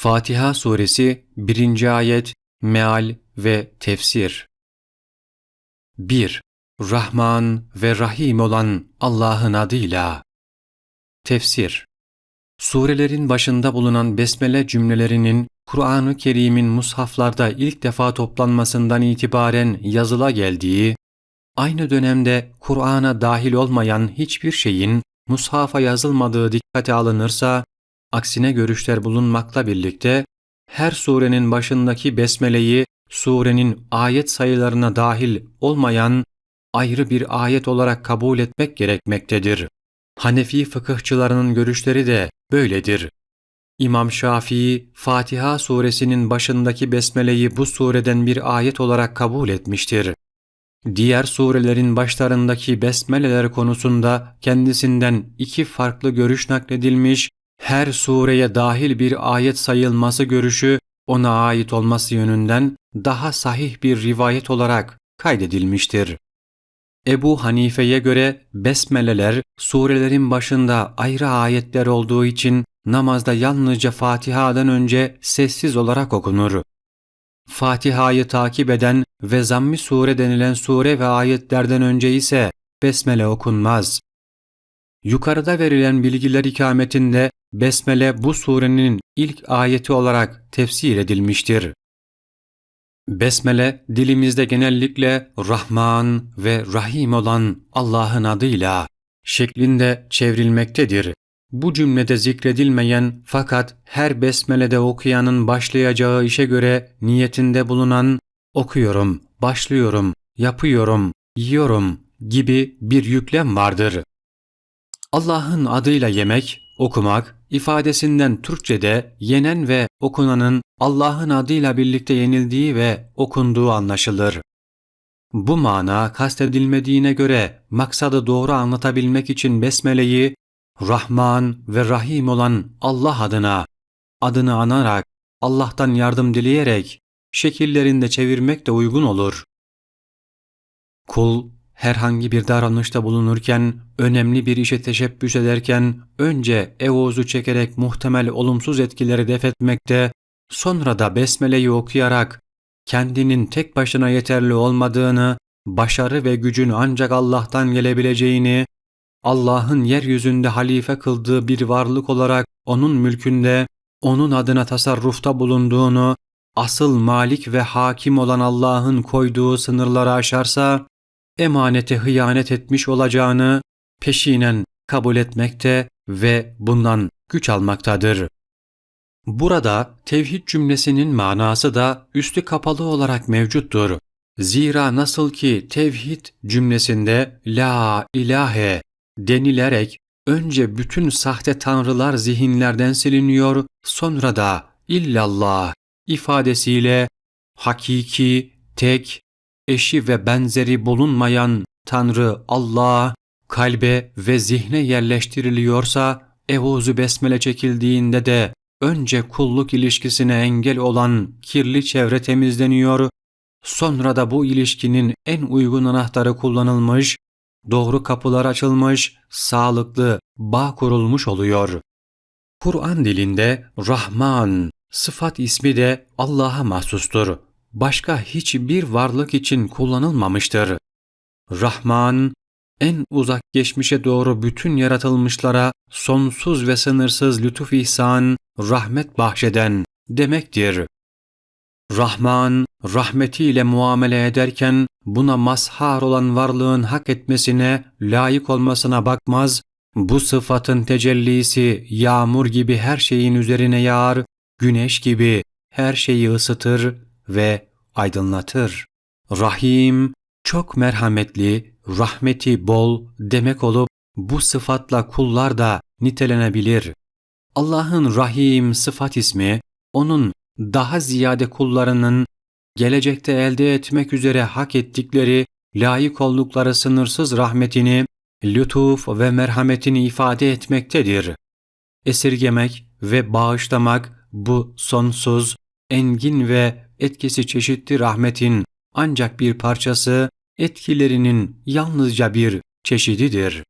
Fatiha Suresi 1. Ayet Meal ve Tefsir 1. Rahman ve Rahim olan Allah'ın adıyla Tefsir Surelerin başında bulunan besmele cümlelerinin Kur'an-ı Kerim'in mushaflarda ilk defa toplanmasından itibaren yazıla geldiği, aynı dönemde Kur'an'a dahil olmayan hiçbir şeyin mushafa yazılmadığı dikkate alınırsa, aksine görüşler bulunmakla birlikte, her surenin başındaki besmeleyi surenin ayet sayılarına dahil olmayan ayrı bir ayet olarak kabul etmek gerekmektedir. Hanefi fıkıhçılarının görüşleri de böyledir. İmam Şafii, Fatiha suresinin başındaki besmeleyi bu sureden bir ayet olarak kabul etmiştir. Diğer surelerin başlarındaki besmeleler konusunda kendisinden iki farklı görüş nakledilmiş, her sureye dahil bir ayet sayılması görüşü ona ait olması yönünden daha sahih bir rivayet olarak kaydedilmiştir. Ebu Hanife'ye göre besmeleler surelerin başında ayrı ayetler olduğu için namazda yalnızca Fatiha'dan önce sessiz olarak okunur. Fatiha'yı takip eden ve zammi sure denilen sure ve ayetlerden önce ise besmele okunmaz. Yukarıda verilen bilgiler ikametinde besmele bu surenin ilk ayeti olarak tefsir edilmiştir. Besmele dilimizde genellikle Rahman ve Rahim olan Allah'ın adıyla şeklinde çevrilmektedir. Bu cümlede zikredilmeyen fakat her besmelede okuyanın başlayacağı işe göre niyetinde bulunan okuyorum, başlıyorum, yapıyorum, yiyorum gibi bir yüklem vardır. Allah'ın adıyla yemek, okumak ifadesinden Türkçe'de yenen ve okunanın Allah'ın adıyla birlikte yenildiği ve okunduğu anlaşılır. Bu mana kastedilmediğine göre maksadı doğru anlatabilmek için besmeleyi Rahman ve Rahim olan Allah adına, adını anarak, Allah'tan yardım dileyerek şekillerinde çevirmek de uygun olur. Kul herhangi bir davranışta bulunurken, önemli bir işe teşebbüs ederken önce evozu çekerek muhtemel olumsuz etkileri def etmekte, sonra da besmeleyi okuyarak kendinin tek başına yeterli olmadığını, başarı ve gücün ancak Allah'tan gelebileceğini, Allah'ın yeryüzünde halife kıldığı bir varlık olarak onun mülkünde, onun adına tasarrufta bulunduğunu, asıl malik ve hakim olan Allah'ın koyduğu sınırları aşarsa, emanete hıyanet etmiş olacağını peşinen kabul etmekte ve bundan güç almaktadır. Burada tevhid cümlesinin manası da üstü kapalı olarak mevcuttur. Zira nasıl ki tevhid cümlesinde la ilahe denilerek önce bütün sahte tanrılar zihinlerden siliniyor, sonra da illallah ifadesiyle hakiki, tek, eşi ve benzeri bulunmayan Tanrı Allah kalbe ve zihne yerleştiriliyorsa evuzu besmele çekildiğinde de önce kulluk ilişkisine engel olan kirli çevre temizleniyor, sonra da bu ilişkinin en uygun anahtarı kullanılmış, doğru kapılar açılmış, sağlıklı bağ kurulmuş oluyor. Kur'an dilinde Rahman sıfat ismi de Allah'a mahsustur başka hiçbir varlık için kullanılmamıştır. Rahman, en uzak geçmişe doğru bütün yaratılmışlara sonsuz ve sınırsız lütuf ihsan, rahmet bahşeden demektir. Rahman, rahmetiyle muamele ederken buna mazhar olan varlığın hak etmesine, layık olmasına bakmaz, bu sıfatın tecellisi yağmur gibi her şeyin üzerine yağar, güneş gibi her şeyi ısıtır ve aydınlatır. Rahim, çok merhametli, rahmeti bol demek olup bu sıfatla kullar da nitelenebilir. Allah'ın Rahim sıfat ismi, onun daha ziyade kullarının gelecekte elde etmek üzere hak ettikleri, layık oldukları sınırsız rahmetini, lütuf ve merhametini ifade etmektedir. Esirgemek ve bağışlamak bu sonsuz, engin ve etkisi çeşitli rahmetin ancak bir parçası, etkilerinin yalnızca bir çeşididir.